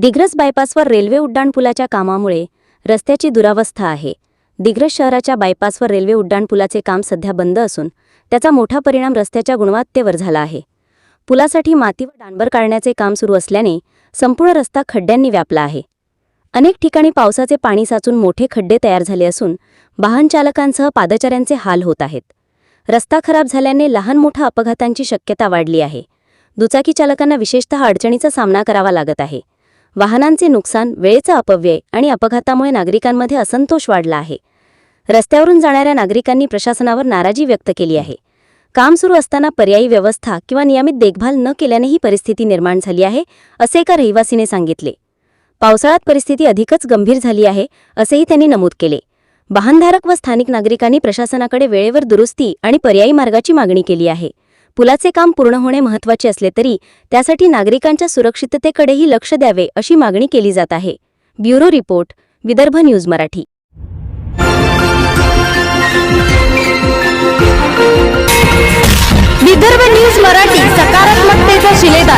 Digras बायपासवर railway उड्डाणपुलाच्या कामामुळे रस्त्याची दुरावस्था आहे. दिग्रस शहराच्या बायपासवर रेल्वे उड्डाणपुलाचे काम सध्या बंद असून त्याचा मोठा परिणाम रस्त्याच्या गुणवत्तेवर झाला आहे. पुलासाठी माती व डांबर काढण्याचे काम सुरू असल्याने संपूर्ण रस्ता खड्ड्यांनी व्यापला आहे. अनेक ठिकाणी पावसाचे पाणी साचून मोठे खड्डे तयार झाले असून वाहनचालकांसह पादचाऱ्यांचे हाल होत आहेत. रस्ता खराब झाल्याने लहान मोठ्या अपघातांची शक्यता वाढली आहे. दुचाकी चालकांना विशेषतः अडचणीचा सामना करावा लागत आहे. वाहनांचे नुकसान वेळेचा अपव्यय आणि अपघातामुळे नागरिकांमध्ये असंतोष वाढला आहे. रस्त्यावरून जाणाऱ्या नागरिकांनी प्रशासनावर नाराजी व्यक्त केली आहे. काम सुरू असताना पर्यायी व्यवस्था किंवा नियमित देखभाल न केल्याने ही परिस्थिती निर्माण झाली आहे असे एका रहिवासीने सांगितले. पावसाळ्यात परिस्थिती अधिकच गंभीर झाली आहे असेही त्यांनी नमूद केले. वाहनधारक व स्थानिक नागरिकांनी प्रशासनाकडे वेळेवर दुरुस्ती आणि पर्यायी मार्गाची मागणी केली आहे. पुलाचे काम पूर्ण होणे महत्त्वाचे असले तरी त्यासाठी नागरिकांच्या सुरक्षिततेकडेही लक्ष द्यावे अशी मागणी केली जात आहे. Bureau report Vidarbha news Marathi. Vidarbha news Marathi सकारात्मकतेचा शिलेदार.